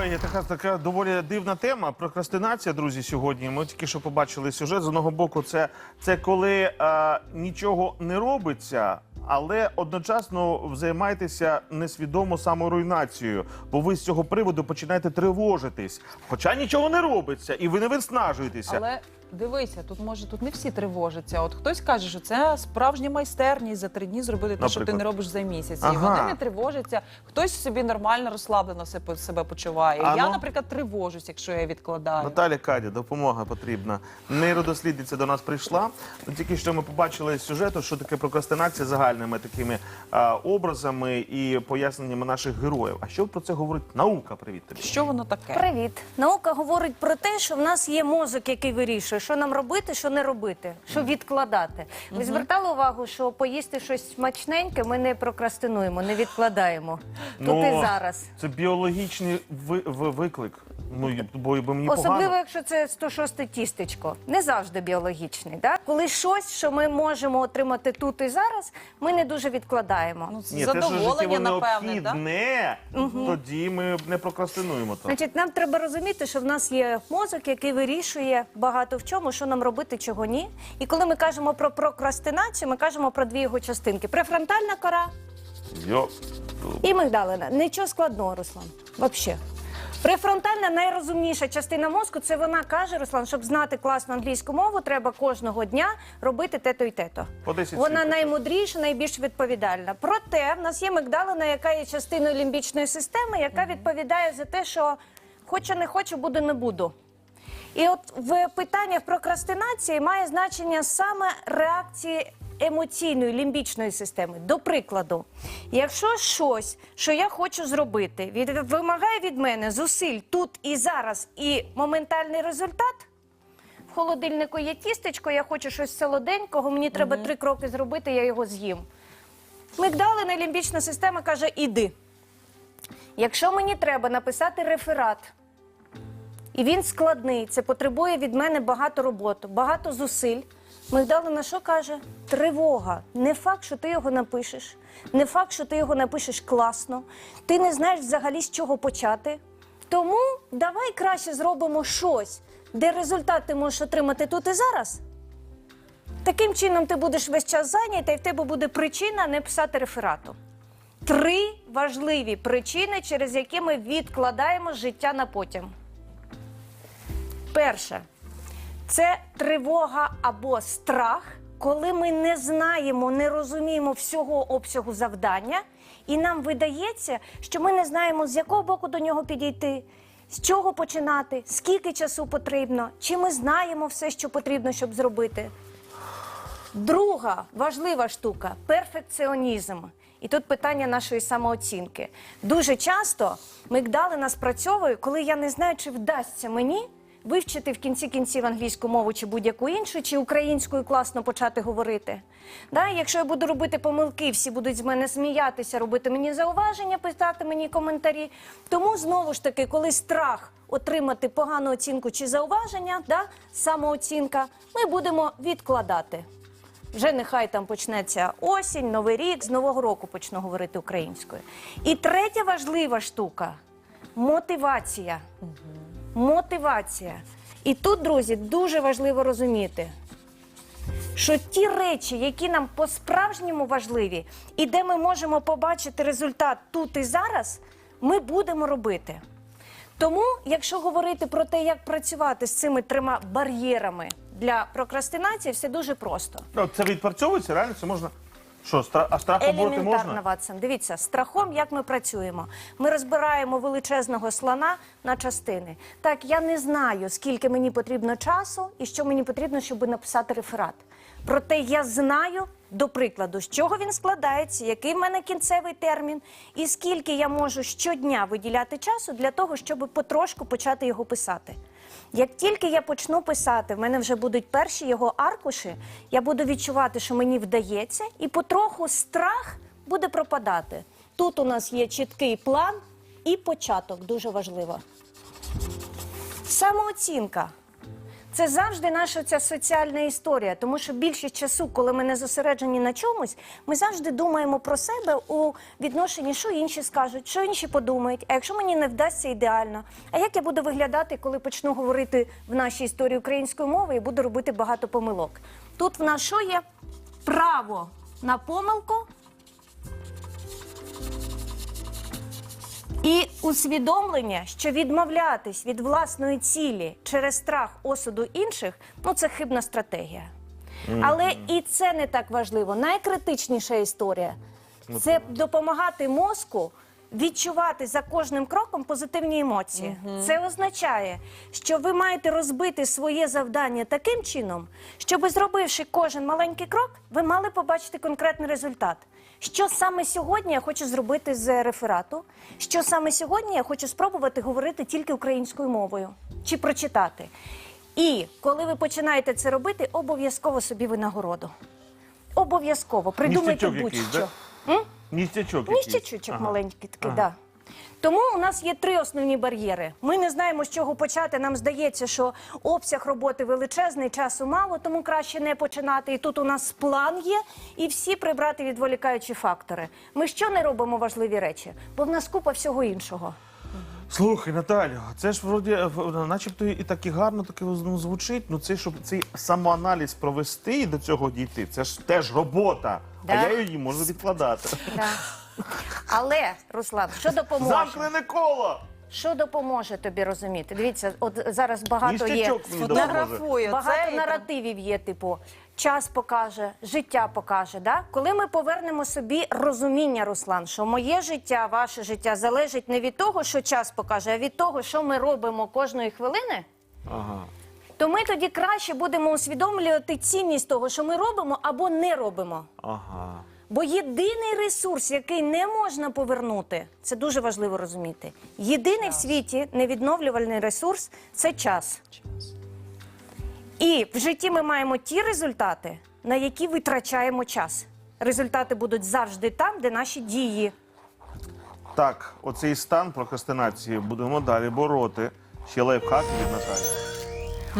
Ой, така така доволі дивна тема. Прокрастинація, друзі. Сьогодні. Ми тільки що побачили сюжет. З одного боку, це, це коли е, нічого не робиться, але одночасно займаєтеся несвідомо саморуйнацією, бо ви з цього приводу починаєте тривожитись. Хоча нічого не робиться, і ви не виснажуєтеся. Але дивися, тут може тут не всі тривожаться. От хтось каже, що це справжня майстерність за три дні зробити те, що ти Наприклад. не робиш за місяць. І Ага. вони не тривожаться. Хтось собі нормально розслаблено себе, себе почуває. А Я, ну. наприклад, тривожусь, якщо я відкладаю. Наталя Кадя, допомога потрібна. Нейродослідниця до нас прийшла. Ну, Тільки що ми побачили з сюжету, що таке прокрастинація загальними такими а, образами і поясненнями наших героїв. А що про це говорить наука? Привіт тобі. Що воно таке? Привіт. Наука говорить про те, що в нас є мозок, який вирішує, що нам робити, що не робити, що відкладати. Ви звертали увагу, що поїсти щось смачненьке ми не прокрастинуємо, не відкладаємо. Тут і зараз. Ну, Це біологічний ви, ви- виклик. Ну, і- бо, бо мені Особливо, погано. якщо це 106 тістечко. Не завжди біологічний. Да? Коли щось, що ми можемо отримати тут і зараз, ми не дуже відкладаємо. Ну, Ні, те, що задоволення, життєво напевне, так? необхідне, тоді ми не прокрастинуємо то. Значить, нам треба розуміти, що в нас є мозок, який вирішує багато в чому, що нам робити, чого ні. І коли ми кажемо про прокрастинацію, ми кажемо про дві його частинки: префронтальна кора Йо. і мигдалина. Нічого складного, Руслан. Взагалі. Префронтальна найрозумніша частина мозку це вона каже, Руслан, щоб знати класну англійську мову, треба кожного дня робити те-то і те-то. По 10 Вона наймудріша, найбільш відповідальна. Проте в нас є мигдалина, яка є частиною лімбічної системи, яка відповідає за те, що хочу, не хочу, буду, не буду. І от в питаннях прокрастинації має значення саме реакції емоційної лімбічної системи. До прикладу, якщо щось, що я хочу зробити, від, вимагає від мене зусиль тут і зараз, і моментальний результат. В холодильнику є тістечко, я хочу щось солоденького, мені треба три кроки зробити, я його з'їм. Мигдалина лімбічна система каже: іди. Якщо мені треба написати реферат, і він складний, це потребує від мене багато роботи, багато зусиль. Мигдалина що каже? Тривога. Не факт, що ти його напишеш, не факт, що ти його напишеш класно. Ти не знаєш взагалі з чого почати. Тому давай краще зробимо щось, де результат ти можеш отримати тут і зараз. Таким чином ти будеш весь час зайнятий, і в тебе буде причина не писати реферату. Три важливі причини, через які ми відкладаємо життя на потім. Перше це тривога або страх, коли ми не знаємо, не розуміємо всього обсягу завдання, і нам видається, що ми не знаємо, з якого боку до нього підійти, з чого починати, скільки часу потрібно, чи ми знаємо все, що потрібно, щоб зробити. Друга важлива штука перфекціонізм. І тут питання нашої самооцінки. Дуже часто мигдалина спрацьовує, коли я не знаю, чи вдасться мені вивчити в кінці кінців англійську мову чи будь-яку іншу, чи українською класно почати говорити. Да? Якщо я буду робити помилки, всі будуть з мене сміятися, робити мені зауваження, писати мені коментарі. Тому знову ж таки, коли страх отримати погану оцінку чи зауваження, да? самооцінка, ми будемо відкладати. Вже нехай там почнеться осінь, новий рік, з нового року почну говорити українською. І третя важлива штука мотивація. Мотивація. І тут, друзі, дуже важливо розуміти, що ті речі, які нам по-справжньому важливі, і де ми можемо побачити результат тут і зараз, ми будемо робити. Тому, якщо говорити про те, як працювати з цими трьома бар'єрами для прокрастинації, все дуже просто. Ну, Це відпрацьовується, реально це можна. Що, а страх побороти Елементарно? Ватсон. Дивіться, страхом як ми працюємо. Ми розбираємо величезного слона на частини. Так, я не знаю, скільки мені потрібно часу і що мені потрібно, щоб написати реферат. Проте я знаю, до прикладу, з чого він складається, який в мене кінцевий термін, і скільки я можу щодня виділяти часу для того, щоб потрошку почати його писати. Як тільки я почну писати, в мене вже будуть перші його аркуші, я буду відчувати, що мені вдається, і потроху страх буде пропадати. Тут у нас є чіткий план і початок, дуже важливо. Самооцінка. Це завжди наша ця соціальна історія, тому що більшість часу, коли ми не зосереджені на чомусь, ми завжди думаємо про себе у відношенні, що інші скажуть, що інші подумають. А якщо мені не вдасться ідеально, а як я буду виглядати, коли почну говорити в нашій історії українською мовою і буду робити багато помилок? Тут в нас що є? Право на помилку усвідомлення, що відмовлятись від власної цілі через страх осуду інших ну це хибна стратегія. Але і це не так важливо. Найкритичніша історія це допомагати мозку відчувати за кожним кроком позитивні емоції. Це означає, що ви маєте розбити своє завдання таким чином, щоб зробивши кожен маленький крок, ви мали побачити конкретний результат. Що саме сьогодні я хочу зробити з реферату? Що саме сьогодні я хочу спробувати говорити тільки українською мовою чи прочитати? І коли ви починаєте це робити, обов'язково собі винагороду. Обов'язково придумайте якийсь, будь-що. да? Ніштячок якийсь. Містячок Ага. маленький такий, да. Тому у нас є три основні бар'єри. Ми не знаємо, з чого почати. Нам здається, що обсяг роботи величезний, часу мало, тому краще не починати. І тут у нас план є, і всі прибрати відволікаючі фактори. Ми що не робимо важливі речі? Бо в нас купа всього іншого. Слухай, Наталю, це ж вроді, начебто і так і гарно таке ну, звучить. Ну це щоб цей самоаналіз провести і до цього дійти, це ж теж робота. Да. А я її можу відкладати. Але, Руслан, що допоможе? Замкнене коло! Що допоможе тобі розуміти? Дивіться, от зараз багато є. Ніштячок мені допоможе. Фотографую Багато це і наративів є, типу, час покаже, життя покаже. Да? Коли ми повернемо собі розуміння, Руслан, що моє життя, ваше життя залежить не від того, що час покаже, а від того, що ми робимо кожної хвилини. Ага. То ми тоді краще будемо усвідомлювати цінність того, що ми робимо або не робимо. Ага. Бо єдиний ресурс, який не можна повернути, це дуже важливо розуміти. Єдиний в світі невідновлювальний ресурс це час. І в житті ми маємо ті результати, на які витрачаємо час. Результати будуть завжди там, де наші дії. Так, оцей стан прокрастинації будемо далі бороти. Ще лайфхак від Наталі.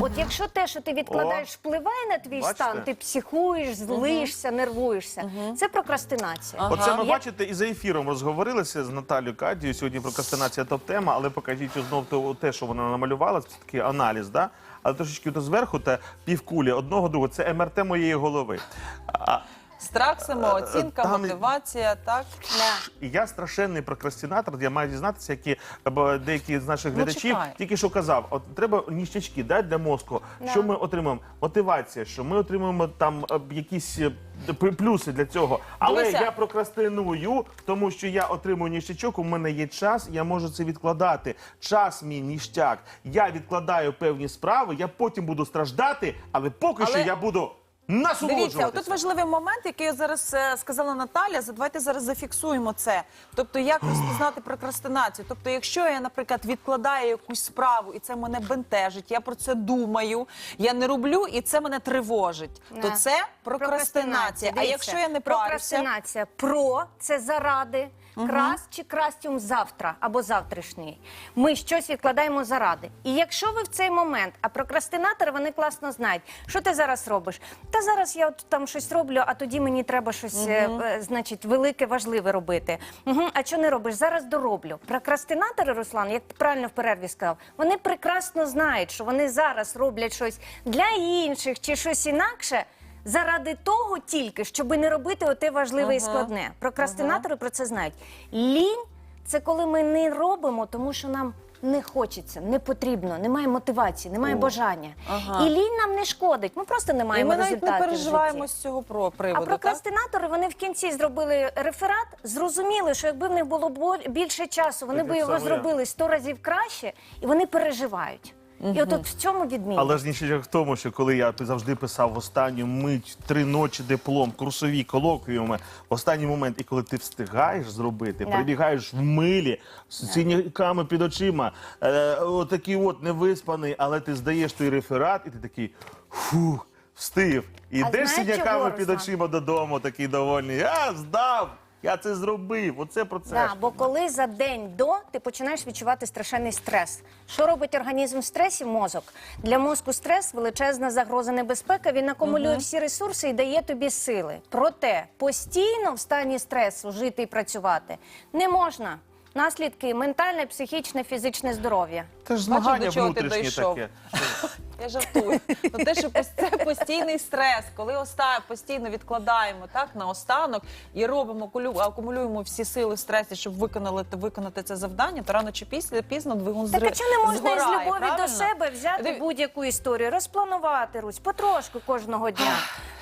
От якщо те, що ти відкладаєш, впливає на твій Бачите? стан, ти психуєш, злишся, нервуєшся. Це прокрастинація. Ага. Оце ми Я- бачите і за ефіром розговорилися з Наталією Кадією. Сьогодні прокрастинація топ-тема, але покажіть знов те, що вона намалювала. Це такий аналіз, да? Але трошечки зверху та півкулі одного другого. Це МРТ моєї голови. А, страх, самооцінка, Там- мотивація, так? Да. І я страшенний прокрастинатор. Я маю дізнатися, які або деякі з наших Ну, глядачів чекай. тільки що казав. От треба ніщачки да, для мозку. Да. Що ми отримаємо? Мотивація, що ми отримуємо там е, якісь е, плюси для цього. Але Дивися. я прокрастиную, тому що я отримую ніщачок. У мене є час, я можу це відкладати. Час мій ніштяк. Я відкладаю певні справи. Я потім буду страждати, але поки що я буду Дивіться, насолоджуватися. тут важливий момент, який зараз е, сказала Наталя. за- Давайте зараз зафіксуємо це. Тобто, як розпізнати прокрастинацію? Тобто, якщо я, наприклад, відкладаю якусь справу, і це мене бентежить, я про це думаю, я не роблю, і це мене тривожить, то Да. це прокрастинація. А Дивіться, якщо я не парюся, прокрастинація про це заради. Крас чи крастюм завтра або завтрашній. Ми щось відкладаємо заради. І якщо ви в цей момент, а прокрастинатори вони класно знають, що ти зараз робиш? Та зараз я от там щось роблю, а тоді мені треба щось, е, е, значить, велике, важливе робити. Угу. А що не робиш? Зараз дороблю. Прокрастинатори, Руслан, як ти правильно в перерві сказав, вони прекрасно знають, що вони зараз роблять щось для інших чи щось інакше. Заради того тільки, щоб не робити оте важливе і складне. Прокрастинатори про це знають. Лінь це коли ми не робимо, тому що нам не хочеться, не потрібно, немає мотивації, немає О. бажання. Ага. І лінь нам не шкодить. Ми просто не і маємо ми навіть не в переживаємо житті. з цього про А приводу. так? прокрастинатори вони в кінці зробили реферат, зрозуміли, що якби в них було бо- більше часу, вони Так, би як його саме я. зробили сто разів краще, і вони переживають. І от, от в цьому відмінність. Але ж нічого в тому, що коли я завжди писав в останню мить три ночі диплом, курсові колоквіуми, в останній момент, і коли ти встигаєш зробити, Да. прибігаєш в милі з синяками під очима, е, отакий от невиспаний, але ти здаєш той реферат, і ти такий фух, встиг. І А йдеш з знаєш синяками чого, під Руслан? очима додому, такий довольний. А, здав! Я це зробив. Оце про це. Да, бо коли за день до ти починаєш відчувати страшенний стрес. Що робить організм в стресі? Мозок. Для мозку стрес величезна загроза небезпека. Він акумулює всі ресурси і дає тобі сили. Проте постійно в стані стресу жити і працювати не можна. Наслідки ментальне, психічне, фізичне здоров'я. Це ж Бачиш, змагання до чого ти внутрішнє дійшов? таке. Я жартую. Ну, те, що пос- це постійний стрес, коли оста постійно відкладаємо так на останок і робимо кулю- акумулюємо всі сили в стресі, щоб виконати виконати це завдання, то рано чи після пізно двигун Так а чи не можна із згорає, любові правильно? до себе взяти Диві- будь-яку історію, розпланувати Русь, потрошку кожного дня.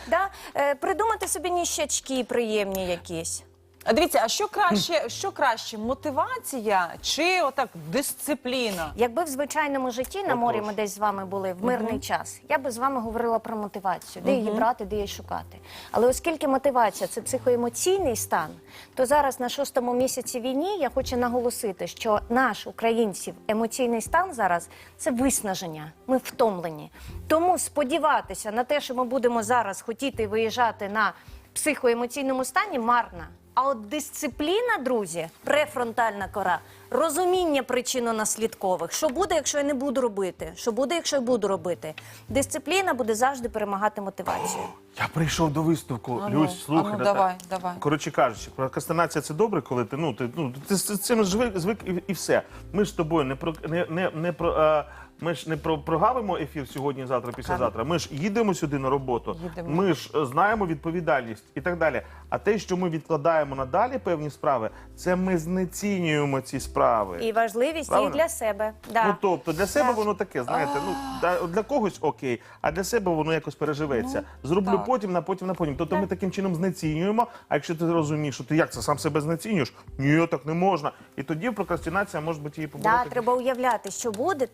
да? е, придумати собі ніщачки приємні якісь. А дивіться, а що краще, що краще, мотивація чи отак дисципліна? Якби в звичайному житті на морі ми десь з вами були в мирний час, я би з вами говорила про мотивацію, де її брати, де її шукати. Але оскільки мотивація це психоемоційний стан, то зараз на шостому місяці війні я хочу наголосити, що наш українців емоційний стан зараз це виснаження. Ми втомлені. Тому сподіватися на те, що ми будемо зараз хотіти виїжджати на психоемоційному стані, марна. А от дисципліна, друзі, префронтальна кора, розуміння причинно-наслідкових. Що буде, якщо я не буду робити? Що буде, якщо я буду робити? Дисципліна буде завжди перемагати мотивацію. Я прийшов до висновку. Ану, Люсь, слухай. Наталя. давай, давай. Коротше кажучи, прокрастинація це добре, коли ти ну ти ну ти з цим звик, звик і, і все. Ми ж з тобою не про не, не, не про. А... Ми ж не про прогавимо ефір сьогодні, завтра, післязавтра. Ми ж їдемо сюди на роботу. Їдемо. Ми ж е, знаємо відповідальність і так далі. А те, що ми відкладаємо надалі певні справи, це ми знецінюємо ці справи. І важливість Правильно? їх для себе. Да. Ну тобто для себе Так. воно таке, знаєте, ну да- для когось окей, а для себе воно якось переживеться. Зроблю так. потім, на потім, на потім. Тобто ми таким чином знецінюємо. А якщо ти розумієш, що ти як це сам себе знецінюєш, ні, так не можна. І тоді прокрастинація може бути її побороти. Да, треба уявляти, що буде,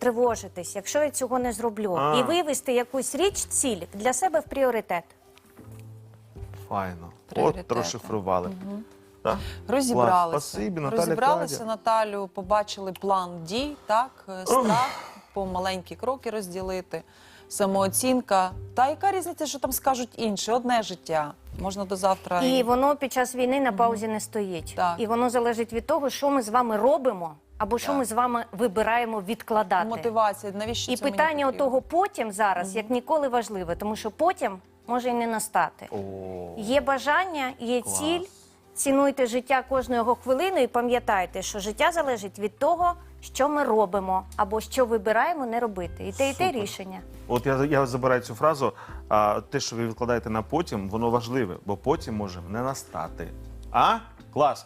тривожитись, якщо я цього не зроблю, А. і вивести якусь річ, ціль для себе в пріоритет. Файно. От Пріоритети. розшифрували. Так. Розібралися. Клас. Спасибі, Наталя Розібралися. Наталю, побачили план дій, так, е, страх, по маленькі кроки розділити, самооцінка. Та яка різниця, що там скажуть інші? Одне життя. Можна до завтра. І воно під час війни на паузі не стоїть. Так. І воно залежить від того, що ми з вами робимо, або що ми з вами вибираємо відкладати. мотивація. Навіщо І це мені питання потрібно? отого потім зараз, як ніколи важливе, тому що потім може і не настати. Є бажання, є Клас. ціль. Цінуйте життя кожної його хвилини і пам'ятайте, що життя залежить від того, що ми робимо, або що вибираємо не робити. І те, і те Супер. рішення. От я, я забираю цю фразу. А те, що ви відкладаєте на потім, воно важливе, бо потім може не настати. А? Клас.